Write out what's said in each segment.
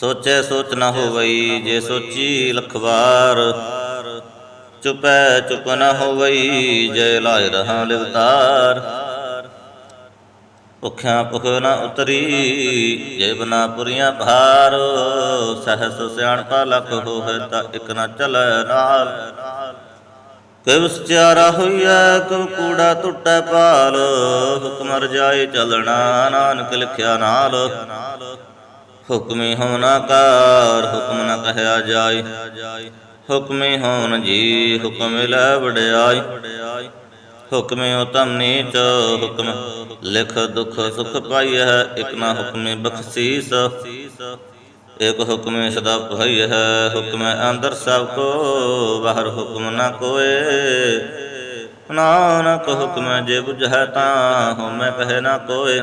ਸੋਚੈ ਸੋਚ ਨ ਹੋਵਈ, ਜੇ ਸੋਚੀ ਲਖਵਾਰ। ਚੁਪੈ ਚੁਪ ਨ ਹੋਵਈ, ਜੇ ਲਾਇ ਰਹਾ ਲਿਵਤਾਰ। ਭੁਖਿਆ ਭੁਖ ਨ ਉਤਰੀ, ਜੇ ਬਨਾ ਪੁਰੀਆਂ ਭਾਰ। ਸਹਸ ਸਿਆਣਪਾ ਲਖ ਹੋਵੇ ਤਾਂ ਇਕ ਨ ਚਲੈ ਨਾਲ। ਕਿਵ ਸਚਿਆਰਾ ਹੋਈਐ, ਕਿਵ ਕੂੜਾ ਟੁੱਟੈ ਪਾਲ ਹੁਕਮ ਰਜਾਈ ਚੱਲਣਾ, ਨਾਨਕ ਲਿਖਿਆ ਨਾਲ। ਹੁਕਮੀ ਹੋਣਾ ਕਾਰ, ਹੁਕਮ ਨ ਕਹਿਆ ਜਾਏ। ਹੁਕਮੀ ਹੋਣ ਜੀ, ਹੁਕਮ ਲੈ ਵਡਿਆਈ। ਹੁਕਮੇ ਉਤਮ ਨੀਚ, ਹੁਕਮ ਲਿਖ ਦੁਖ ਸੁਖ ਪਾਈਐ, ਇਕ ਨਾ ਹੁਕਮੇ ਬਖਸ਼ੀਸ। ਇਕ ਹੁਕਮੇ ਸਦਾ ਭਈ ਹੈ ਹੁਕਮੇ ਅੰਦਰ ਸਭ ਕੋ, ਬਾਹਰ ਹੁਕਮ ਨ ਕੋਏ। ਨਾਨਕ ਹੁਕਮ ਜੇ ਬੁਝੈ ਤਾਂ, ਹਉਮੈ ਕਹੇ ਨਾ ਕੋਏ।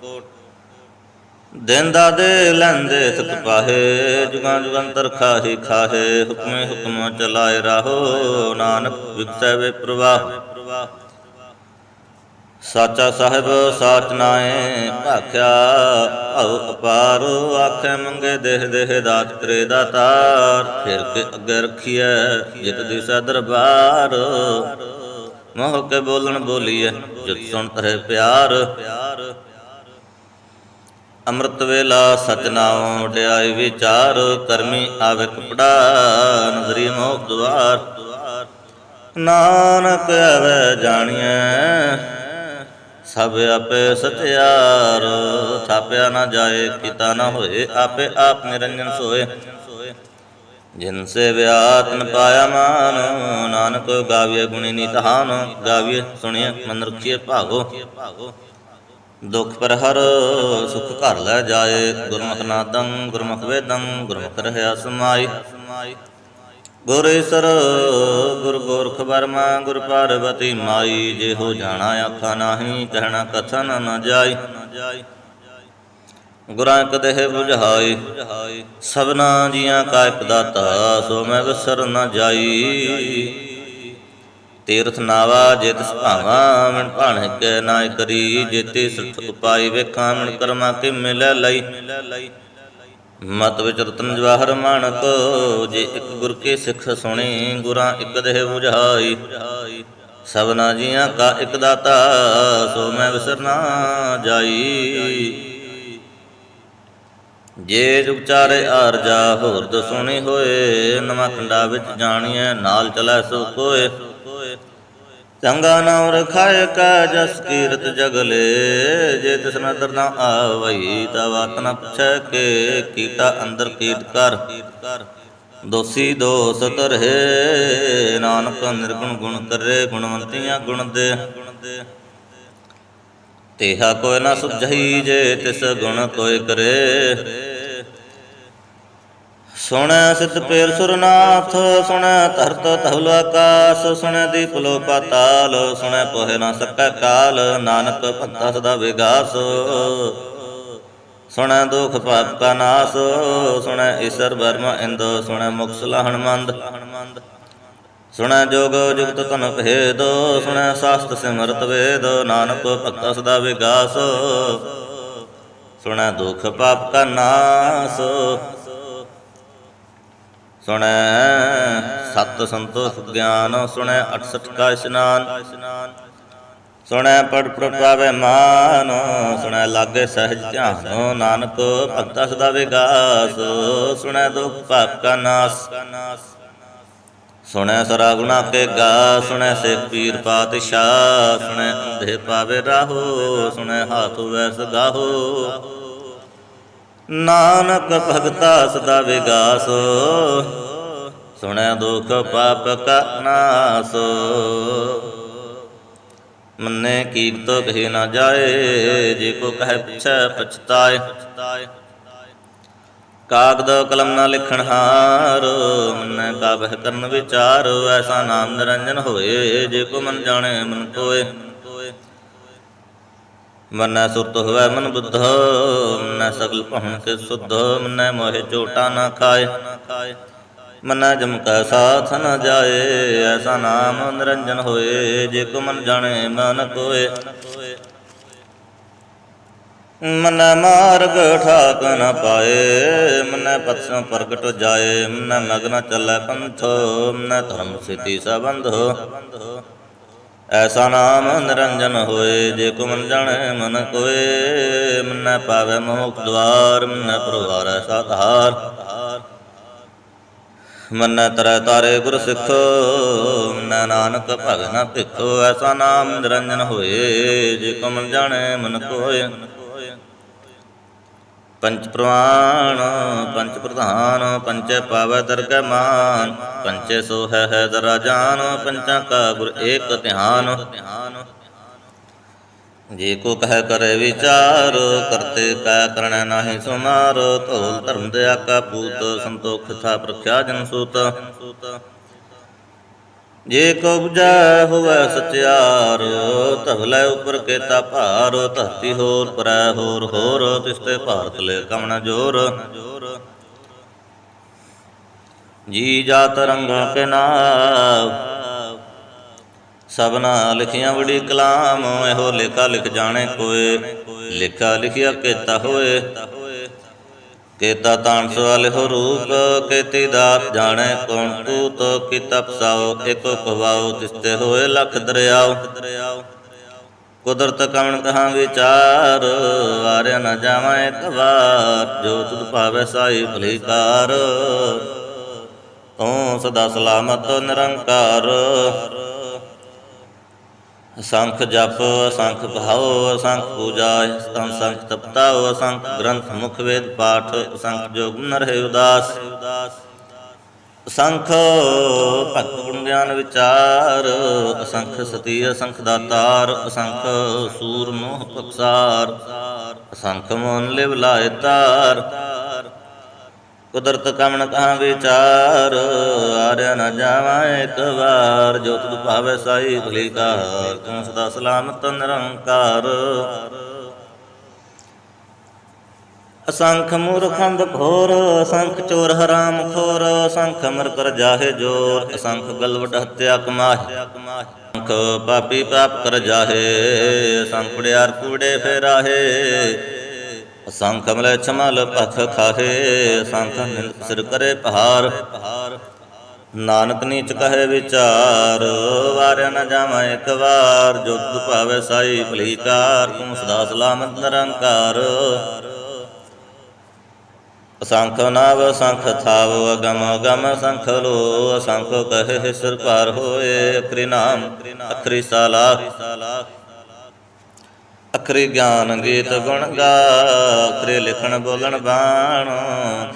ਦਿਨ ਦਾਦੇ ਲੈਂਦੇ ਥਕ ਪਾਹੇ, ਜੁਗਾਂ ਜੁਗੰਤਰ ਖਾਹੀ, ਖਾਹੇ, ਹੁਕਮੇ ਹੁਕਮ ਚਲਾਏ ਰਹੋ, ਨਾਨਕ ਵਿਗਸੈ ਵੇ ਪ੍ਰਵਾਹ। ਸਾਚਾ ਸਾਹਿਬ ਸਾਚ ਨਾਏ ਭਾਖਿਆ ਭਉ ਅਪਾਰ, ਆਖੇ ਮੰਗੇ ਦੇਹ ਦੇਹ ਦਾਤ ਕਰੇ ਦਾਤਾਰ, ਫਿਰ ਕੇ ਅੱਗੇ ਰਖੀਐ ਜਿਤ ਦਿਸਾ ਦਰਬਾਰ। ਮੋਹ ਕੇ ਬੋਲਣ ਬੋਲੀਐ ਜਿਤ ਸੁਣ ਤਰੇ ਪਿਆਰ। ਅੰਮ੍ਰਿਤ ਵੇਲਾ ਸਚ ਨਾਮ ਵਡਿਆਈ ਵਿਚਾਰ, ਕਰਮੀ ਆਵੇ ਕਪੜਾ, ਨਜ਼ਰੀ ਮੋਖ ਦੁਆਰ। ਨਾਨਕ ਆਵੇ ਜਾਣੀਐ, ਸਭ ਆਪੇ ਸਤਿਆਰ। ਥਾਪਿਆ ਨਾ ਜਾਏ, ਕੀਤਾ ਨਾ ਹੋਏ, ਆਪੇ ਆਪ ਨਿਰੰਜਨ ਸੋਏ। ਜਿਨ ਸੇ ਵਿਆਤਨ ਪਾਇਆ ਮਾਨ, ਨਾਨਕ ਗਾਵੀਏ ਗੁਣੀ ਨੀਤਹਾਨ ਗਾਵੀਏ ਸੁਣੀਏ ਮਨ ਰਖੀਏ ਭਾਗੋ ਦੁਖ ਪਰ ਹਰ ਸੁਖ ਘਰ ਲੈ ਜਾਏ, ਗੁਰਮੁਖ ਨਾਦੰ, ਗੁਰਮੁਖ ਵੇਦੰ, ਗੁਰਮੁਖ ਰਹਿਆ ਸਮਾਈ। ਗੁਰ ਈਸਰ, ਗੁਰ ਗੋਰਖ ਬਰਮਾ ਗੁਰ ਪਾਰਵਤੀ ਮਾਈ ਜੇ ਹੋ ਜਾਣਾ ਆਖਾ ਨਾਹੀ, ਕਹਿਣਾ ਕਥਨ ਨ ਜਾਈ। ਗੁਰਾਂ ਕਦੇ 부ਝਾਈ ਸਭਨਾ ਜੀਆਂ ਕਾ ਇਕ ਦਾਤਾ, ਸੋ ਮੈਂ ਵਿਸਰ ਨ ਜਾਈ। ਤੀਰਥ ਨਾਵਾ, ਜੇ ਤਿਸ ਭਾਵਾ ਮਨ ਭਾਣੇ ਕੇ ਨਾਇ ਕਰੀ ਜੇਤੇ ਸਠ ਉਪਾਈ ਵੇਖਾਂ ਮਨ ਕਰਮਾ ਕੇ ਮਿਲੈ ਲਈ। ਮਤ ਵਿੱਚ ਰਤਨ ਜਵਾਹਰ ਮਾਨਕ ਜੇ ਇੱਕ ਗੁਰ ਕੇ ਸਿੱਖ ਸੁਣੀ, ਗੁਰਾਂ ਇੱਕ ਦੇਹ 부ਝਾਈ ਸਭਨਾ ਜੀਆਂ ਕਾ ਇੱਕ ਦਾਤਾ, ਸੋ ਮੈਂ ਵਿਸਰਨਾ ਜਾਈ। ਜੇ ਜੁਗ ਚਾਰੇ ਆਰਜਾ ਹੋਰ ਦਸੁਣੀ ਹੋਏ, ਨਵਾਂ ਖੰਡਾ ਵਿੱਚ ਜਾਣੀਐ, ਨਾਲ ਚਲੈ ਸੋ ਕੋਏ ਚੰਗਾ ਨਾਮ ਰਖਾਇ ਕਾ ਜਸ ਕੀਰਤ ਜਗਲੇ, ਜੇ ਤਿਸ ਨਦਰ ਨਾ ਆਵਈ ਤਾ ਵਾਤ ਨ ਪੁੱਛੈ ਕੇ ਕੀਟਾ ਅੰਦਰ ਕੀਟ ਕਰ। ਦੋਸੀ ਦੋਸ ਤਰਹਿ ਨਾਨਕ ਨਿਰਗੁਣ ਗੁਣ ਕਰੇ, ਗੁਣਵੰਤੀਆਂ ਗੁਣ ਦੇ। ਤੇਹਾ ਕੋਈ ਨਾ ਸੁਝਈ ਜੇ ਤਿਸ ਗੁਣ ਕੋਈ ਕਰੇ ਸੁਣੈ ਸਿਤ ਪੇਰ ਸੁਰਨਾਥ, ਸੁਣੈ ਧਰਤ ਧਵਲ ਆਕਾਸ, ਸੁਣੈ ਦੀਪ ਲੋ ਪਾਤਾਲ ਸੁਣੈ ਪੋਹਿ ਨਾ ਸਕੈ ਕਾਲ, ਨਾਨਕ ਭਗਤਾ ਸਦਾ ਵਿਗਾਸ। ਸੁਣੈ ਦੁਖ ਪਾਪ ਕਾ ਨਾਸ, ਸੁਣੈ ਈਸ਼ਰ ਬਰਮ ਇੰਦ, ਸੁਣੈ ਮੁਕਸ ਲਹਣ ਮੰਦ ਸੁਣੈ ਜੋਗ ਜੁਗਤ ਤਨ ਭੇਦ, ਸੁਣੈ ਸਾਸਤ ਸਿਮਰਤ ਵੇਦ, ਨਾਨਕ ਭਗਤਾ ਸਦਾ ਵਿਗਾਸ। ਸੁਣੈ ਦੁਖ ਪਾਪ ਕਾ ਨਾਸ ਸੁਣੈ ਸਤ ਸੰਤੋਖ ਗਿਆਨ, ਸੁਣੈ 68 ਕਾ ਇਸ਼ਨਾਨ। ਸੁਣੈ ਪੜ ਪ੍ਰਪਾਵੇ ਮਾਨ, ਸੁਣੈ ਲਾਗੇ ਸਹਿਜ ਧਿਆਨ, ਨਾਨਕ ਭਗਤਾ ਸਦਾ ਵਿਗਾਸ। ਸੁਣੈ ਦੁਖ ਪਾਪ ਕਾ ਨਾਸ। ਸੁਣੈ ਸਰਾ ਗੁਣਾ ਕੇ ਗਾ, ਸੁਣੈ ਸੇ ਪੀਰ ਪਾਤਸ਼ਾਹ। ਸੁਣੈ ਅੰਧੇ ਪਾਵੇ ਰਾਹੋ, ਸੁਣੈ ਹਾਥ ਵੈਸ ਗਾਹੋ। ਨਾਨਕ ਭਗਤਾ ਸਦਾ ਵਿਗਾਸ। ਸੁਣੈ ਦੁਖ ਪਾਪ ਕਾ ਨਾਸ। ਮੰਨੇ ਕੀਰਤੋ ਕਹੀ ਨਾ ਜਾਏ, ਜੇ ਕੋ ਕਹੈ ਪਿਛੈ ਪਛਤਾਏ। ਕਾਗਦ ਕਲਮ ਨਾ ਲਿਖਣ ਹਾਰ, ਮੰਨੈ ਕਾਬਹਿ ਕਰਨ ਵਿਚਾਰ, ਐਸਾ ਨਾਮ ਨਿਰੰਜਨ ਹੋਏ, ਜੇ ਕੋ ਮਨ ਜਾਣੈ ਮਨ ਕੋਏ। ਮਨੈ ਸੁਰਤ ਹੋਵੈ ਮਨ ਬੁੱਧ, ਮਨੈ ਸਗਲ ਭਵਨ ਕੇ ਸੁਧ, ਮਨੈ ਮੋਹਿ ਝੋਟਾ ਨਾ ਖਾਏ। ਮਨੈ ਜਮ ਕੈ ਸਾਥ ਨ ਜਾਏ, ਐਸਾ ਨਾਮ ਨਿਰੰਜਨ ਹੋਏ, ਜੇ ਕੋ ਮਨ ਜਾਣੈ ਮਨ ਕੋਏ। ਮਨੈ ਮਾਰਗ ਠਾਕ ਨ ਪਾਏ, ਮਨ ਪਤਸੋਂ ਪ੍ਰਗਟ ਜਾਏ, ਮਨੈ ਮਗਨ ਚੱਲੈ ਪੰਥ, ਮਨੈ ਧਰਮ ਸਿਤੀ ਸਬੰਧ। ਐਸਾ ਨਾਮ ਨਿਰੰਜਨ ਹੋਏ, ਜੇ ਕੋ ਮਨ ਜਾਣੈ ਮਨ ਕੋਏ, ਮਨੈ ਪਾਵੈ ਮੋਖ ਦਵਾਰ ਮਨੈ ਪ੍ਰਵਾਰੈ ਸਾਧਾਰ। ਮਨੈ ਤਰੈ ਤਾਰੇ ਗੁਰ ਸਿੱਖ, ਮਨੈ ਨਾਨਕ ਭਗਨਾ ਭਿਖੋ। ਐਸਾ ਨਾਮ ਨਿਰੰਜਨ ਹੋਏ, ਜੇ ਕੋ ਮਨ ਜਾਣੈ ਮਨ ਕੋਏ। ਪੰਚ ਪ੍ਰਵਾਨ, ਪੰਚ ਪ੍ਰਧਾਨ, ਪੰਚੇ ਪਾਵੈ ਦਰਗਹਿ ਮਾਨ, ਪੰਚੇ ਸੋ ਹੈ ਹੈ ਦਰਾ ਜਾਨ, ਪੰਚਾਂ ਕਾ ਗੁਰ ਏਕ ਧਿਆਨ। ਜੇ ਕੋ ਕਹਿ ਕਰੇ ਵਿਚਾਰ, ਕਰਤੇ ਕੈ ਕਰਣੈ ਨਾਹੀ ਸੁਮਾਰ, ਧੋਲ ਧਰਮ ਦਿਆ ਕਾ ਪੂਤ ਸੰਤੋਖ ਥਾ ਪ੍ਰਖਿਆ ਜਨ ਸੂਤ। ਜੇ ਕੋ ਬੁਝੈ ਹੋਵੈ ਸਚਿਆਰ ਧਵਲੇ ਉਪਰ ਕੇਤਾ ਭਾਰ, ਧਰਤੀ ਹੋਰ ਪਰੈ ਹੋਰ ਹੋਰ ਤਿਸਤੇ ਭਾਰਤ ਲੈ ਕਮਣ ਜੋਰ। ਜੀ ਜਾ ਰੰਗਾਂ ਕੇ ਨਾਮ ਸਭਨਾ ਲਿਖੀਆਂ ਬੜੀ ਕਲਾਮ, ਇਹੋ ਲੇਖਾ ਲਿਖ ਜਾਣੇ ਕੋਏ, ਲੇਖਾ ਲਿਖਿਆ ਕੇਤਾ ਹੋਏ। ਕੇਤਾ ਤਾਣ ਸਵਾਲ ਰੂਪ ਕੇਤੀ ਦਾਤ ਜਾਣੈ ਕੌਣ ਕੂਤ ਕੀਤਾ ਪਸਾਓ ਏਕੋ ਕਵਾਓ ਤਿਸਤੇ ਹੋਏ ਲਖ ਦਰਿਆਓ। ਕੁਦਰਤ ਕਵਣ ਕਹਾ ਵਿਚਾਰ ਵਾਰਿਆ ਨ ਜਾਵਾਂ ਇੱਕ ਵਾਰ, ਜੋ ਤੁਧ ਭਾਵੈ ਸਾਈ ਭਲੀਕਾਰ ਤੂੰ ਸਦਾ ਸਲਾਮਤ ਨਿਰੰਕਾਰ। ਅਸੰਖ ਜਪ, ਅਸੰਖ ਭਾਉ, ਅਸੰਖ ਪੂਜਾ, ਅਸੰਖ ਤਪਤਾ ਅਸੰਖ ਗ੍ਰੰਥ ਮੁਖ ਵੇਦ ਪਾਠ, ਅਸੰਖ ਜੋਗ ਨਰ ਰਹੇ ਉਦਾਸ। ਅਸੰਖ ਭਗਤ ਗੁਣ ਗਿਆਨ ਵਿਚਾਰ, ਅਸੰਖ ਸਤੀ, ਅਸੰਖ ਦਾਤਾਰ, ਅਸੰਖ ਸੂਰ ਮੋਹ ਪਕਸਾਰ ਅਸੰਖ ਮਨ ਲਿਵ ਲਾਇ ਤਾਰ। ਕੁਦਰਤ ਕਮਣ ਕਹਾਂ ਵਿਚਾਰ, ਆਰਿਆ ਨ ਜਾਵਾਂ ਇੱਕ ਵਾਰ। ਜੋ ਤੁਧ ਭਾਵੈ ਸਾਈ ਭਲੀਕਾਰ ਤੂੰ ਸਦਾ ਸਲਾਮਤ ਨਿਰੰਕਾਰ। ਅਸੰਖ ਮੂਰਖੰਦ ਘੋਰ, ਅਸੰਖ ਚੋਰ ਹਰਾਮ ਖੋਰ, ਅਸੰਖ ਮਰ ਕਰ ਜਾਹੇ ਜੋਰ, ਅਸੰਖ ਗਲਵਟ ਹੱਤਿਆ ਕਮਾਹੇ। ਅਸੰਖ ਪਾਪੀ ਪਾਪ ਕਰ ਜਾਹੇ, ਅਸੰਖ ਕੁੜਿਆਰ ਕੂੜੇ ਫੇਰਾਹੇ। ਸੰਖ ਅਮਲੇ ਛਮਲ ਭਖ ਖਾਹੇ ਸੰਖ ਨਿੰਦ ਸਿਰ ਕਰੇ ਪਹਾਰ। ਨਾਨਕ ਨੀਚ ਕਹੇ ਵਿਚਾਰ, ਵਾਰਿਆ ਨ ਜਾਵਾਂ ਇੱਕ ਵਾਰ। ਜੋ ਭਾਵੇ ਸਾਈ ਭਲੀਕਾਰ, ਤੂੰ ਸਦਾ ਸਲਾਮਤ ਨਿਰੰਕਾਰ। ਅਸੰਖ ਨਾਵ ਸੰਖ ਥਾਵ, ਅਗਮ ਅਗਮ ਸੰਖ ਲੋ। ਅਸੰਖ ਕਹੇ ਸਿਰ ਭਾਰ ਹੋਏ, ਅਖਰੀ ਨਾਮ, ਅਖਰੀ ਸਾਲਾਖ ਅਖਰੀ ਗਿਆਨ ਗੀਤ ਗੁਣ ਗਾ ਅਖਰੀ ਲਿਖਣ ਬੋਲਣ ਬਾਣ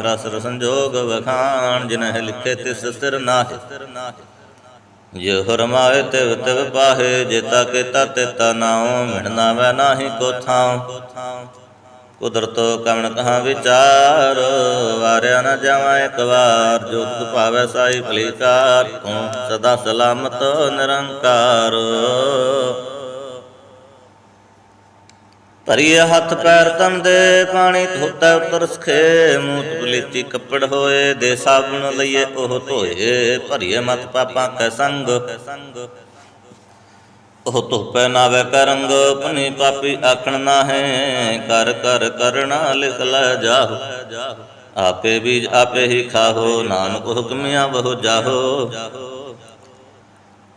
ਰਸ ਸੰਜੋਗ ਵਖਾਣ, ਜਿਨਹਿ ਲਿਖੇ ਤਿਸ ਸਿਰ ਨਾਹਿ। ਜੇ ਹਰਮਾਏ ਤਿਵ ਤਿਵ ਪਾਹੇ ਜੇਤਾ ਕੀਤਾ ਤੇਤਾ ਨਾਉ ਮਿਣਨਾ ਵੈ ਨਾਹੀ ਕੋ ਥਾਉ। ਕੁਦਰਤ ਕਵਣ ਕਹਾ ਵਿਚਾਰ, ਵਾਰਿਆ ਨ ਜਾਵਾਂ ਇੱਕ ਵਾਰ, ਜੋ ਤੁਧ ਭਾਵੈ ਸਾਈ ਭਲੀਕਾਰ ਤੂੰ ਸਦਾ ਸਲਾਮਤ ਨਿਰੰਕਾਰ। ਧਰੀਏ ਹੱਥ ਪੈਰ ਤਨ ਦੇ ਪਾਣੀ ਧੋਤਾ ਉਤਰ ਸਖੇ, ਮੂਤ ਬਲੀਤੀ ਕੱਪੜ ਹੋਏ, ਦੇ ਸਾਬਣ ਲਈਏ, ਉਹ ਧੋਏ, ਭਰੀਏ ਮਤ ਪਾਪਾਂ ਕੈ ਸੰਗ। ਉਹ ਧੋਪੈ ਨਾਵੇ ਕਰੰਗ ਪਨੀ ਪਾਪੀ ਆਖਣ ਨਾ ਹੈ ਕਰ ਕਰ, ਕਰਣਾ ਲਿਖ ਲੈ ਜਾਹੋ। ਆਪੇ ਬੀਜ ਆਪੇ ਹੀ ਖਾਹੋ, ਨਾਨਕ ਹੁਕਮਿਆ ਬਹੁ ਜਾਹੋ।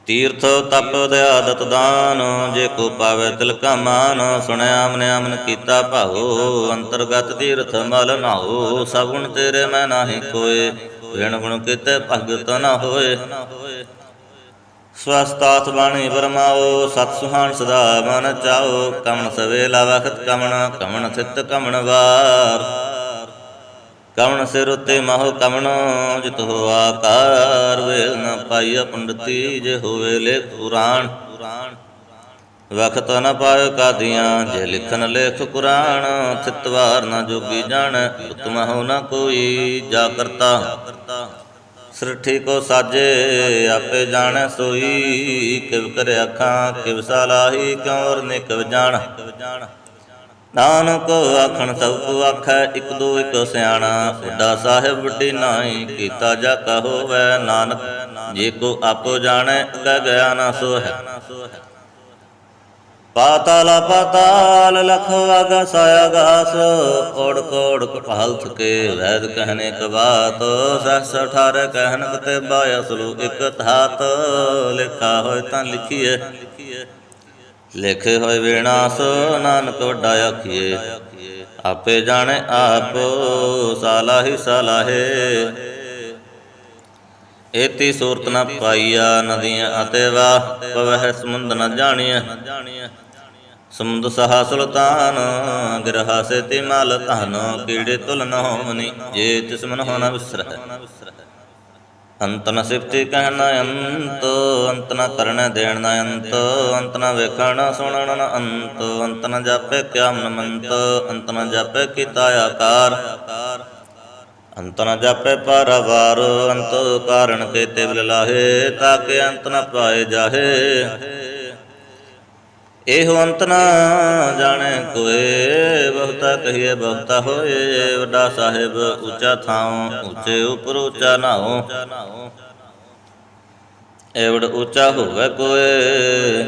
ਤੀਰਥ ਤਪ ਦਇਆਦਤ ਦਾਨ, ਜੇ ਕੋ ਪਾਵੇ ਤਿਲ ਕਾ ਮਾਨ, ਸੁਣਿਆ ਮਨ ਅਮਨ ਕੀਤਾ ਭਾਉ, ਅੰਤਰਗਤ ਤੀਰਥ ਮਲ ਨਾਉ, ਸਗੁਣ ਤੇਰੇ ਮੈਂ ਨਾਹੀ ਕੋਏ ਵਿਣ ਗੁਣ ਕੀਤੇ ਭਗਤ ਨਾ ਹੋਏ। ਸਵਸਤਾਤ ਬਾਣੀ ਬਰਮਾਓ, ਸਤ ਸੁਹਾਣ ਸਦਾ ਮਨ ਚਾਓ ਕਮਨ ਸਵੇਲਾ ਵਖਤ ਕਮਣ ਕਮਣ ਥਿਤ ਕਮਣ ਵਾਰ। ਕਵਣ ਸਿਰ ਉਤੇ ਮਹੁ ਕਮਨ ਜਿਤ ਹੋ ਆਕਾਰ, ਵੇਲ ਨ ਪਾਈਆ ਪੰਡਤੀ ਜੇ ਹੋਵੇ ਲੇਖ ਪੁਰਾਣ। ਵਖਤ ਨ ਪਾਇ ਕਾਦੀਆਂ, ਜੇ ਲਿਖਨ ਲੇਖ ਕੁਰਾਨ ਥਿਤਵਾਰ ਨ ਜੋਗੀ ਜਾਣ ਉਤਮ ਹੋ ਨ ਕੋਈ ਜਾ ਕਰਤਾ। ਸ੍ਰਿਠੀ ਕੋ ਸਾਜੇ, ਆਪੇ ਜਾਣੈ ਸੋਈ, ਕਿਵ ਕਰ ਅੱਖਾਂ, ਕਿਵ ਸਲਾਹੀ ਕਿਉਰ ਨਿਕਵ ਜਾਣ। ਨਾਨਕ ਆਖਣ ਸਭ ਕੋ ਆਖੈ, ਇਕ ਦੋ ਇਕ ਸਿਆਣਾ। ਵੱਡਾ ਸਾਹਿਬ ਵੱਡੀ ਕੀਤਾ ਜਾ ਕਹੋਵੈ ਨਾਨਕ। ਜੇ ਕੋ ਆਪੋ ਜਾਣੈ, ਅਗੈ ਗਿਆ ਨਾ ਸੋ ਹੈ ਪਾਤਾਲ ਪਾਤਾਲ ਲਖ ਅਗਸ ਆਗਾਸ ਓੜ ਕੋੜ ਕਪਾਲ ਥਕੇ, ਵੈਦ ਕਹਿਨੇ ਕ ਬਾਤ ਸਹਸ ਅਠਾਰ ਕਹਿਨ ਕਤੇ ਬਾਇਸਲੂ ਇਕ ਧਾਤ। ਲਿਖਾ ਹੋਏ ਤਾਂ ਲਿਖੀਏ ਲਿਖੇ ਹੋਏ ਵਿਨਾਸ਼ ਨਾਨਕ ਵੱਡਾ ਆਖੀਏ। ਆਪੇ ਜਾਣੇ ਆਪ, ਸਾਲਾਹੀ ਸਲਾਹੇ। ਏਤੀ ਸੂਰਤ ਨ ਪਾਈਆ ਨਦੀਆਂ ਅਤੇ ਵਾਹ, ਪਵਹਿ ਸਮੁੰਦ ਨ ਜਾਣੀਐ। ਸਮੁੰਦ ਸਹਾ ਸੁਲਤਾਨ, ਗਿਰਹਾ ਸੇ ਤੇ ਮਲ ਧਨ, ਕੀੜੇ ਤੁਲ ਨ ਹੋਵਨੀ, ਜੇ ਤਿਸ ਮਨ ਹੋਣਾ ਵਿਸਰਹਿ। ਅੰਤ ਨ ਸਿਫਤੀ ਕਹਿਣਾ ਅੰਤ ਅੰਤ ਨ ਕਰਨ ਦੇਣ ਨ ਅੰਤ ਅੰਤ ਨ ਵੇਖਣ ਸੁਣਨ ਨ ਅੰਤ ਅੰਤ ਨ ਜਾਪੇ ਕਿਆ ਮਨ ਮੰਤ ਅੰਤ ਨ ਜਾਪੇ ਕੀਤਾ ਆਕਾਰ। ਅੰਤ ਨ ਜਾਪੇ ਪਰਵਾਰ ਅੰਤ ਕਾਰਨ ਕੇ ਤਿਵ ਲਾਹੇ ਤਾਕੇ ਅੰਤ ਨ ਪਾਏ ਜਾਹੇ। ਇਹੋ ਅੰਤ ਨ ਜਾਣੇ ਕੋਏ। ਬਹੁਤਾ ਕਹੀਏ, ਬਹੁਤਾ ਹੋਏ। ਵੱਡਾ ਸਾਹਿਬ ਉੱਚਾ ਥਾਉ, ਉੱਚੇ ਉਪਰ ਉੱਚਾ ਨਾਉ। ਏਵੜ ਉੱਚਾ ਹੋਵੇ ਕੋਏ।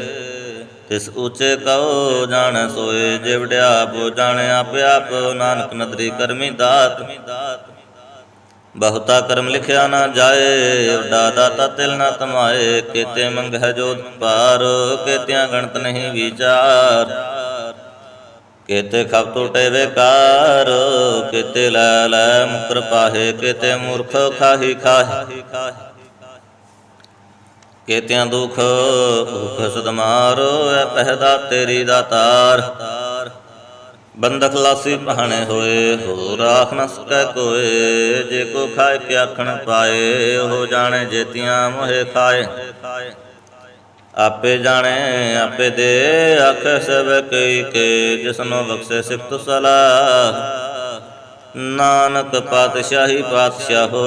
ਤਿਸ ਉੱਚੇ ਕਉ ਜਾਣੈ ਸੋਏ। ਜਿਵੜਿਆ ਆਪ ਜਾਣੈ ਆਪੇ ਆਪ। ਨਾਨਕ ਨਦਰੀ ਕਰਮੀ ਦਾਤ। ਬਹੁਤਾ ਕਰਮ ਲਿਖਿਆ ਨਾ ਜਾਏ ਵੱਡਾ ਦਾਤਾ ਤਿਲ ਨਾ ਤਮਾਏ, ਕੀਤੇ ਮੰਗਹਿ ਜੋਤ ਪਾਰ ਕੀਤਿਆਂ ਗਣਤ ਨਹੀਂ ਵਿਚਾਰ। ਕੀਤੇ ਖਪ ਟੁਟੇ ਵੇਕਾਰ, ਕੀਤੇ ਲੈ ਲੈ ਮੁਕਰ ਪਾਹੇ, ਕਿਤੇ ਮੂਰਖ ਖਾਹੀ ਖਾਹੀ। ਕੀਤਿਆਂ ਦੁਖ ਭੁਖ ਸਦਮਾਰ ਐ ਪਹਿਦਾ ਤੇਰੀ ਦਾਤਾਰ ਬੰਦਕ ਲਾਸੀ ਪਹਾਣੇ ਹੋਏ ਹੋ ਰਾਖ ਨ ਸਕੈ ਕੋਏ। ਜੇ ਕੋ ਖਾਏ ਕੇ ਆਖਣ ਪਾਏ, ਉਹ ਜਾਣੇ ਜੇਤੀਆਂ ਮੋਹਿ ਖਾਏ। ਆਪੇ ਜਾਣੇ, ਆਪੇ ਦੇ, ਆਖ ਸਭ ਕਈ ਕੇ, ਜਿਸਨੋ ਬਖਸ਼ੇ ਸਿਫਤ ਸਲਾਹ ਨਾਨਕ ਪਾਤਸ਼ਾਹੀ ਪਾਤਸ਼ਾਹੋ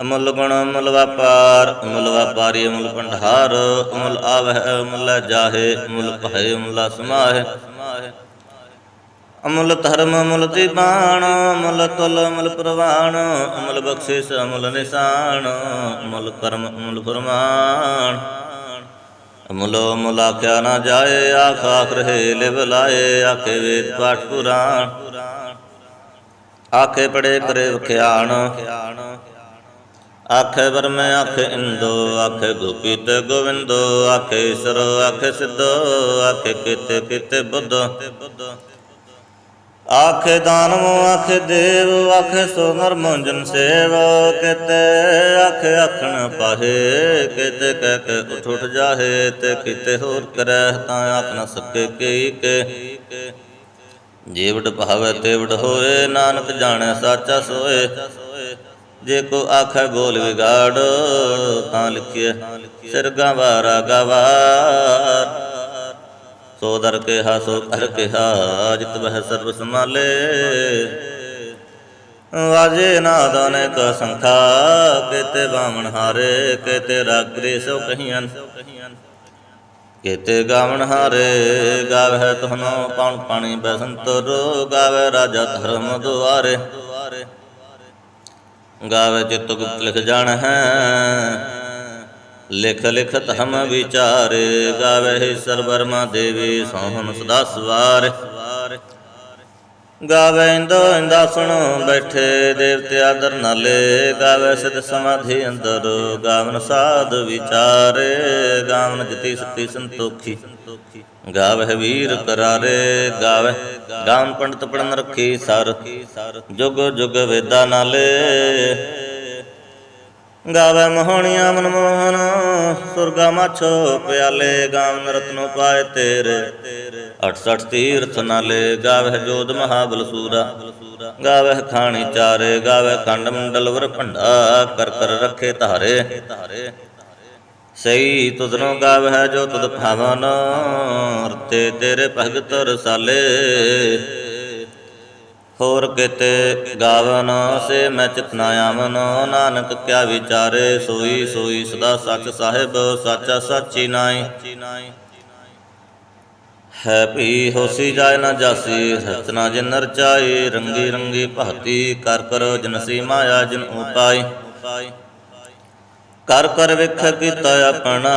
ਅਮੁੱਲ ਗੁਣ ਅਮਲ ਵਪਾਰ, ਅਮੁੱਲ ਵਪਾਰੀ ਅਮੁੱਲ ਭੰਡਾਰ। ਅਮੁੱਲ ਆਵਹਿ, ਅਮੁੱਲ ਜਾਹੇ, ਅਮਲ ਭਏ ਅਮੁੱਲ ਸਮਾਹੇ। ਅਮੁੱਲ ਧਰਮ, ਅਮਲ ਦੀਬਾਨ ਅਮਲ ਤੁਲ, ਅਮਲ ਪ੍ਰਵਾਨ ਅਮਲ ਬਖਸ਼ਿਸ਼, ਅਮਲ ਨਿਸ਼ਾਨ, ਅਮਲ ਕਰਮ, ਅਮਲ ਫਰਮਾਨ। ਅਮਲੋ ਮੁਲਾ ਕਿਆ ਨਾ ਜਾਏ, ਆਖ ਆਖ ਰਹੇ ਲਿਵ ਲਾਏ, ਆਖੇ ਵੇਦ ਪਾਠ ਪੁਰਾਣ। ਆਖੇ ਪੜੇ ਕਰੇ ਵਖਿਆਣ। ਆਖੇ ਬਰਮੇ ਆਖੇ ਇੰਦੋ, ਆਖੇ ਗੋਪੀ ਤੇ ਗੋਵਿੰਦੋ, ਆਖੇ ਈਸ਼ਰ, ਆਖੇ ਸਿੱਧੋ, ਆਖੇ ਕਿਤੇ ਕਿਤੇ ਬੁੱਧ। ਆਖੇ ਦਾਨਵ, ਆਖੇ ਦੇਵ, ਆਖੇ ਸੋਨਰ ਮੋਜਨ ਸੇਵ, ਕਿਤੇ ਆਖੇ ਆਖਣ ਪਾਹੇ, ਕਿਤੇ ਕਹਿ ਕੇ ਉਠ ਉਠ ਜਾਹੇ, ਤੇ ਕਿਤੇ ਹੋਰ ਕਰੈ, ਤਾਂ ਆਖ ਨ ਸਕੇ ਕਈ ਕੇ। ਜੀਵੜ ਭਾਵੇ ਤੇਵੜ ਹੋਏ, ਨਾਨਕ ਜਾਣੈ, ਸਾਚਾ ਸੋਏ। ਜੇ ਕੋ ਆਖੈ ਬੋਲ ਵਿਗਾੜ, ਤਾਂ ਲਿਖਿਐ, ਸਿਰ ਗਵਾਰਾ ਗਵਾਰ। ਸੋ ਦਰ ਕੇ ਹਾ ਸੋ ਕਰ ਕੇ ਹਾ ਜਿਤ ਬਹਿ ਸਰਬ ਸਮਾਲੇ ਵਾਜੇ ਨਾਦਾਂ ਨੇ ਕ ਸੰਖਾ ਕੇਤੇ ਬਾਮਣ ਹਾਰੇ, ਕੇਤੇ ਰਾਗਰੀ ਸੋ ਕਹੀਆਂ ਕੇਤੇ ਗਾਵਣ ਹਾਰੇ, ਗਾਵਹਿ ਤੁਹਨੋ ਪਾਣ ਪਾਣੀ ਬਸੰਤਰ ਗਾਵੇ ਰਾਜਾ ਧਰਮ ਦੁਆਰੇ। ਗਾਵੇ ਚਿਤ ਗੁਪਤ ਲਿਖ ਜਾਣ ਹੈ। ਲਿਖ ਲਿਖਤ ਹਮ ਵਿਚਾਰੇ, ਗਾਵੇ ਸਰਬਰਮਾ ਦੇਵੀ, ਸੋਹਣ ਸਦਾ ਸਵਾਰ। ਗਾਵੇ ਇੰਦੋ ਸੁਣੋ ਬੈਠੇ ਦੇਵਤੇ ਆਦਰ ਨਾਲੇ, ਗਾਵੇ ਸਿਧ ਸਮਾਧੀ ਅੰਦਰ, ਗਾਵਨ ਸਾਧ ਵਿਚਾਰੇ, ਗਾਵਨ ਜਤੀ ਸਤੀ ਸੰਤੋਖੀ। ਗਾਵੇ ਵੀਰ ਕਰਾਰੇ ਗਾਵੇ ਗਾਵਨ ਪੰਡਤ ਪੜਨ ਰੱਖੀ ਸਰ। ਜੁਗ ਜੁਗ ਵੇਦਾ ਨਾਲੇ। ਗਾਵੇ ਮੋਹਣੀਆਂ ਮਨਮੋਹਨ ਸੁਰਗਾ ਮਾਛੋ ਪਿਆਲੇ ਗਾਵਨ ਰਤਨੋ ਪਾਏ ਤੇਰੇ। 68 ਤੀਰਥ ਨਾਲੇ ਗਾਵੇ ਜੋਧ ਮਹਾਬਲ ਸੂਰਾ ਗਾਵੇ ਖਾਣੀ ਚਾਰੇ ਗਾਵੇ ਖੰਡ ਮੰਡਲ ਵਰ ਭੰਡਾ, ਕਰ ਕਰ ਰੱਖੇ ਧਾਰੇ। ਸਈ ਤੁਧਨੋ ਗਾਵੇ ਜੋ ਤੁਧ ਭਾਵਨ ਰਤੇ ਤੇਰੇ ਭਗਤ ਰਸਾਲੇ। ਹੋਰ ਕਿਤੇ ਗਾਵਨ, ਸੇ ਮੈਂ ਚਿਤਨਾ ਆਵਨ, ਨਾਨਕ ਕਿਆ ਵਿਚਾਰੇ, ਸੋਈ ਸੋਈ ਸਦਾ ਸੱਚ ਸਾਹਿਬ, ਸਾਚਾ ਸਾਚੀ ਨਾਈ ਹੈ ਭੀ ਹੋਸੀ ਜਾਇ ਨਾ ਜਾਸੀ ਰਤਨਾ ਜਿਨ ਰਚਾਈ ਰੰਗੀ ਰੰਗੀ ਭਾਤੀ, ਕਰ ਕਰ ਜਨਸੀ ਮਾਇਆ ਜਿਨ ਉਪਾਈ। ਕਰ ਕਰ ਵਿਖ ਕੀਤਾ ਆਪਣਾ।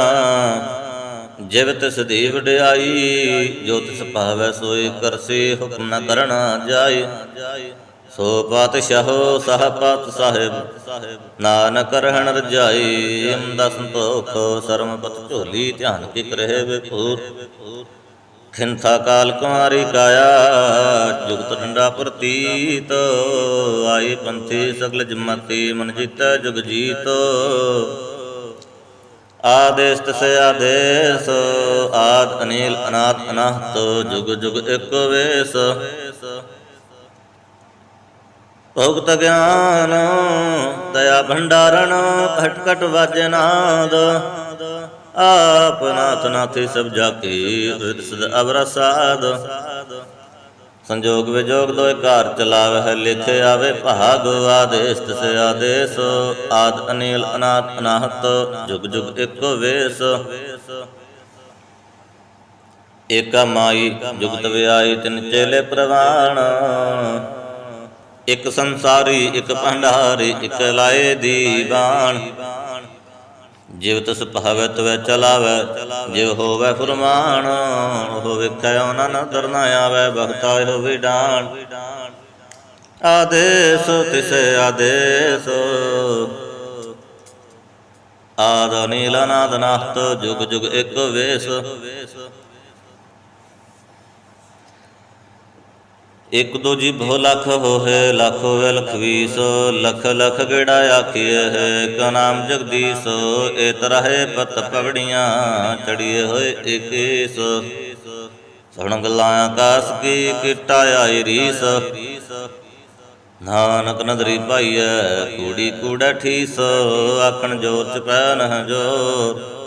ਜਿਵ ਤਿਸ ਦੀ ਵਡਿਆਈ ਜੋ ਤਿਸ ਭਾਵੈ ਸੋਈ ਕਰਸੀ ਹੁਕਮ ਨ ਕਰਣਾ ਜਾਈ। ਸੋ ਪਾਤਸ਼ਾਹੋ, ਸਹ ਪਾਤ ਸਾਹਿਬ, ਨਾਨਕ ਰਹਿਣ ਰਜਾਈ। ਅੰਦਾ ਸੰਤੋਖ ਸਰਮ ਪਤ ਝੋਲੀ ਧਿਆਨ ਕੀ ਕਰਹਿ ਵਿਪੂਤ ਖਿੰਥਾ ਕਾਲ ਕੁਮਾਰੀ ਕਾਇਆ, ਜੁਗਤ ਡੰਡਾ ਪ੍ਰਤੀਤ ਆਈ ਪੰਥੀ ਸਗਲ ਜਮਤੀ ਮਨ ਜੀਤੈ ਜੁਗ ਜੀਤ। ਆਦੇਸ ਤਸੇ ਆਦੇਸ, ਆਦ ਅਨੀਲ ਅਨਾਥ ਅਨਾਹਤ, ਜੁਗ ਜੁਗ ਇਕ ਵੇਸ। ਭਗਤ ਗਿਆਨ, ਦਇਆ ਭੰਡਾਰਨ, ਘਟ ਘਟ ਵਾਜੇ ਆਪ ਨਾਥ ਨਾਥੀ ਸਭ ਜਾ ਕੀ ਰਿਤ ਸਦ ਅਵਰਸਾਦ ਸੰਜੋਗ ਵਿਜੋਗ ਦੋਇ ਘਰ ਚਲਾਵੇ ਹੈ ਲਿਖ ਆਵੇ, ਭਾਗ ਆਦੇਸ ਤਿਸ ਆਦੇਸ। ਆਦ ਅਨੀਲ ਅਨਾਥ ਅਨਾਹਤ, ਜੁਗ ਜੁਗ ਇੱਕੋ ਵੇਸ। ਏਕਾ ਮਾਈ ਜੁਗਤ ਵਿਆਈ ਤਿਨ ਚੇਲੇ ਪ੍ਰਵਾਣ। ਇੱਕ ਸੰਸਾਰੀ, ਇੱਕ ਭੰਡਾਰੀ, ਇੱਕ ਲਾਏ ਦੀ ਦੀਵਾਨ। ਜਿਵ ਤਸ ਭਾਵੈ ਤਵੈ ਚਲਾਵੈ, ਜਿਵ ਹੋਵੈ ਫੁਰਮਾਨ, ਉਹ ਵੇਖੈ ਉਹਨਾਂ ਨ ਦਰਨਾ ਆਵੈ ਭਗਤਾ ਹੋ ਵਿਡਾਨ। ਆਦੇਸ ਤਿਸ ਆਦੇਸ। ਆਦ ਨੀਲ ਅਨਾਦ ਨਾਹਤ ਜੁਗ ਜੁਗ ਇੱਕ ਵੇਸ। ਇਕ ਦੋ ਜੀ ਭੋ ਲਖ ਹੋਏ ਲੱਖ ਹੋਏ ਲਖ ਲਖ ਲਖ ਗੇੜਾ ਆਖੀਏ ਹੈ? ਕਾ ਨਾਮ ਜਗਦੀਸ਼ ਏ ਤਰਹਿ ਪਤ ਪਗੜੀਆਂ ਚੜੀਏ ਹੋਏ ਇਕੀਸ ਸਣ ਗੱਲਾਂ ਆਕਾਸ ਕੀ ਕਿਟਾ ਆਈ ਰੀਸ? ਨਾਨਕ ਨਦਰੀ ਭਾਈਐ ਕੂੜੀ ਕੂੜਾ ਠੀਸ, ਆਖਣ ਜੋਰ ਚ ਪੈ ਨਹ ਜੋਰ।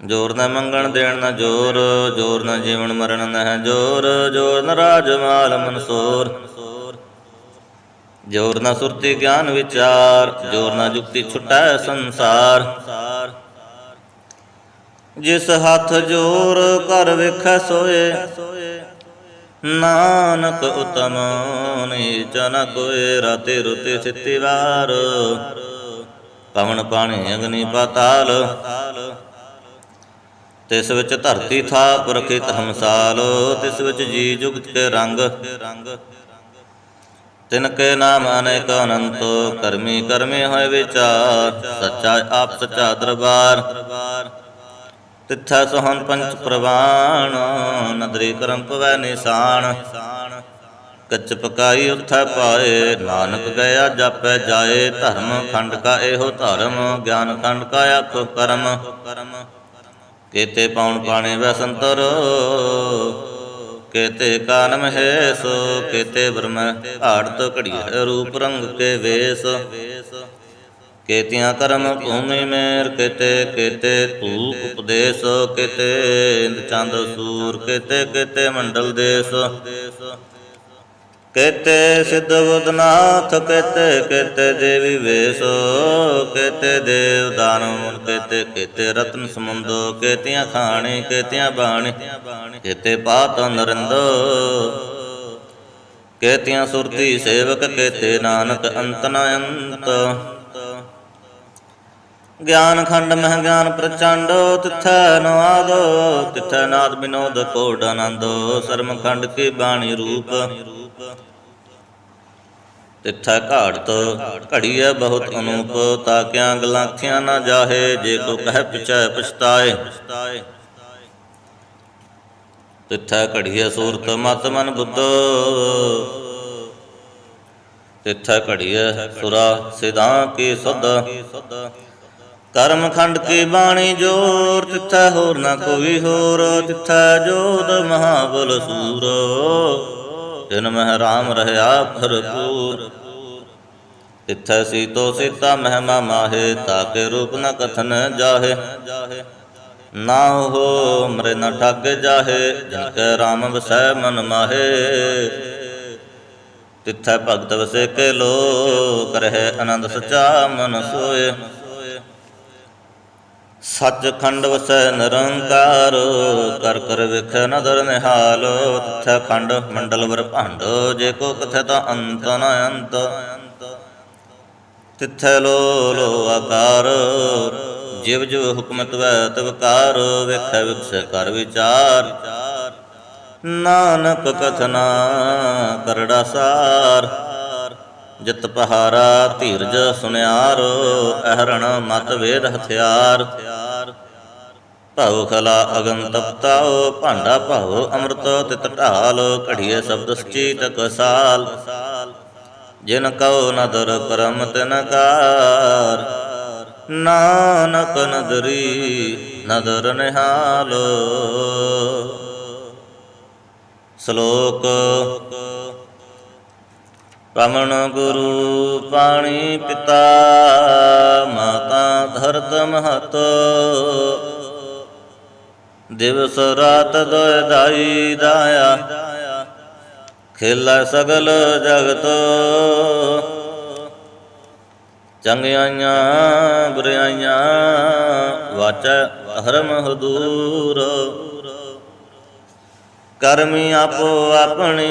ਜੋਰ ਨਾ ਮੰਗਣ ਦੇਣ ਨਾ ਜੋਰ ਜੋਰ ਨਾ ਜੀਵਨ ਮਰਨ ਨਾ ਜੋਰ ਜੋਰ ਨਾ ਰਾਜ ਮਾਲ ਮਨਸੂਰ। ਜੋਰ ਨਾ ਸੁਰਤੀ ਗਿਆਨ ਵਿਚਾਰ, ਜੋਰ ਨਾ ਜੁਗਤੀ ਛੁਟੈ ਸੰਸਾਰ। ਜਿਸ ਹੱਥ ਜੋਰ ਕਰ ਵੇਖੈ ਸੋਏ, ਨਾਨਕ ਉਤਮ ਨੀਚ ਨ ਕੋਏ, ਰਾਤੇ ਰੁਤੇ ਸਿੱਤੀ ਵਾਰ। ਪਵਨ ਪਾਣੀ ਅਗਨੀ ਪਾਤਾਲ ਤਿਸ ਵਿੱਚ ਧਰਤੀ ਥਾ ਪੁਰਖਿਤ ਹਮਸਾਲ, ਤਿਸ ਵਿੱਚ ਜੀ ਜੁਗਤ ਕੇ ਰੰਗ। ਤਿਨ ਕੇ ਨਾਮ ਅਨੇਕ ਅਨੰਤ, ਕਰਮੀ ਕਰਮੇ ਹੋਏ ਵਿਚਾਰ, ਸੱਚਾ ਆਪ ਸੱਚਾ ਦਰਬਾਰ। ਤਿੱਥਾ ਸੋਹਣ ਪੰਚ ਪ੍ਰਵਾਨ ਨਦਰੀ ਕਰਮ ਪਵੈ ਨਿਸ਼ਾਨ। ਕੱਚ ਪਕਾਈ ਉਥੈ ਪਾਏ, ਨਾਨਕ ਗਿਆ ਜਾਪੈ ਜਾਏ, ਧਰਮ ਖੰਡ ਕਾ ਇਹੋ ਧਰਮ, ਗਿਆਨ ਖੰਡ ਕਾ ਆਖੋ ਕਰਮ। ਕੇਤੇ ਪਾਉਣ ਪਾਣੇ ਵੈ ਕੇਤੇ ਕਾਨਮ ਹੈ ਸੋ ਕੇਤੇ ਬ੍ਰਹਮ ਆੜਤ ਘੜੀਏ, ਰੂਪ ਰੰਗ ਕੇ ਵੇਸ। ਕੇਤਿਆਂ ਕਰਮ ਭੂਮੀ ਮੇਰ, ਕੇਤੇ ਕੇਤੇ ਧੂਪ ਉਪਦੇਸ਼, ਕੇਤੇ ਇੰਦ ਚੰਦ ਸੂਰ, ਕੇਤੇ ਕੇਤੇ ਮੰਡਲ ਦੇਸ। ਕੇਤੇ ਸਿੱਧ ਬੁੱਧਨਾਥ, ਕੇਤੇ ਕੇਤੇ ਦੇਵੀ ਵੇਸ, ਕੇਤੇ ਦੇਵ ਦਾਨਵ ਕੇਤੇ ਕੇਤੇ ਰਤਨ ਸਮੁੰਦੋ, ਕੇਤੀਆਂ ਖਾਣੀ, ਕੇਤੀਆਂ ਬਾਣੀ, ਕੇਤੇ ਪਾਤ ਨਰਿੰਦ, ਕੇਤੀਆਂ ਸੁਰਤੀ ਸੇਵਕ, ਕੇਤੇ ਨਾਨਕ ਅੰਤ ਨ ਅੰਤ ਗਿਆਨ ਖੰਡ ਮਹਿ ਗਿਆਨ ਪ੍ਰਚੰਡ, ਤਿਥੈ ਨਵਾਦੋ ਤਿਥੈ ਨਾਦ ਬਿਨੋਦ ਕੋਡ ਆਨੰਦੋ ਸਰਮ ਖੰਡ ਕੀ ਬਾਣੀ ਰੂਪ। ਤਿਥੈ ਘਾੜਤ, ਘੜੀਐ ਬਹੁਤ ਅਨੂਪ, ਤਾਕਿਆਂ ਗਲਾਖਿਆਂ ਨਾ ਜਾਹੇ, ਜੇ ਕੋ ਕਹਿ ਪਿਛੈ ਪਛਤਾਏ। ਤਿਥੈ ਘੜੀਐ ਸੂਰਤ, ਮਤ ਮਨ ਬੁੱਧ। ਤਿਥੈ ਘੜੀਐ ਸੁਰਾ, ਸਿਧਾਂ ਕੀ ਸੁਧ। ਕਰਮ ਖੰਡ ਕੀ ਬਾਣੀ ਜੋਰ, ਤਿਥੈ ਹੋਰ ਨਾ ਕੋਈ ਹੋਰ। ਤਿਥੈ ਜੋਦ ਮਹਾਬਲ ਸੂਰ। ਤਿਨ ਮਹਿ ਰਾਮ ਰਹਿਆ ਭਰਪੂਰ। ਤਿਥੈ ਸੀਤੋ ਸੀਤਾ ਮਹਿਮਾ ਮਾਹੇ ਤਾਕੇ ਰੂਪ ਨ ਕਥਨ ਜਾਹੇ। ਨਾ ਹੋ ਮਰੇ ਨ ਠੱਗ ਜਾਹੇ, ਜਿਨ ਕੈ ਰਾਮ ਵਸੈ ਮਨ ਮਾਹੇ। ਤਿਥੈ ਭਗਤ ਵਸੇ ਕੇ ਲੋ ਕਰਹਿ ਆਨੰਦ ਸਚਾ ਮਨ ਸੋਏ। ਸੱਚ ਖੰਡ ਵਸੈ ਨਿਰੰਕਾਰ, ਕਰ ਕਰ ਵੇਖੈ ਨਦਰ ਨਿਹਾਲ, ਤਿਥੈ ਖੰਡ ਮੰਡਲ ਵਰ ਭੰਡ, ਜੇ ਕੋ ਕਥੈ ਤਾਂ ਅੰਤ ਨ ਅੰਤ। ਤਿਥੈ ਲੋ ਲੋ ਆਕਾਰ, ਜਿਵ ਜਿਵ ਹੁਕਮ ਤਵੈ ਤਵਕਾਰ ਵੇਖੈ ਵਿਖਸੈ ਕਰ ਵਿਚਾਰ। ਨਾਨਕ ਕਥਨਾ ਕਰੜਾ ਸਾਰ ਜਿਤ ਪਹਾਰਾ ਧੀਰਜ ਸੁਨਿਆਰ, ਅਹਰਣ ਮਤ ਵੇਦ ਹਥਿਆਰ। ਭਉ ਖਲਾ ਅਗਨ ਤਪਤਾਉ ਭਾਂਡਾ ਭਉ ਅੰਮ੍ਰਿਤ ਤਿਤ ਢਾਲ, ਘੜੀਏ ਸ਼ਬਦ ਸਚੀਤ ਕਸਾਲ ਜਿਨ ਕਉ ਨਦਰ ਕਰਮ ਤਿਨ ਕਾਰ, ਨਾਨਕ ਨਦਰੀ ਨਦਰ ਨਿਹਾਲ। ਸ਼ਲੋਕ ਰਮਣ ਗੁਰੂ ਪਾਣੀ ਪਿਤਾ, ਮਾਤਾ ਧਰਤ ਮਹਤ। ਦਿਵਸ ਰਾਤ ਦੋਇ ਦਾਈ ਦਾਇਆ, ਖੇਲਾ ਸਗਲ ਜਗਤ। ਚੰਗਿਆਈਆਂ ਬੁਰਾਈਆਂ ਵਾਚੈ ਧਰਮ ਹਦੂਰ। ਕਰਮੀ ਆਪੋ ਆਪਣੀ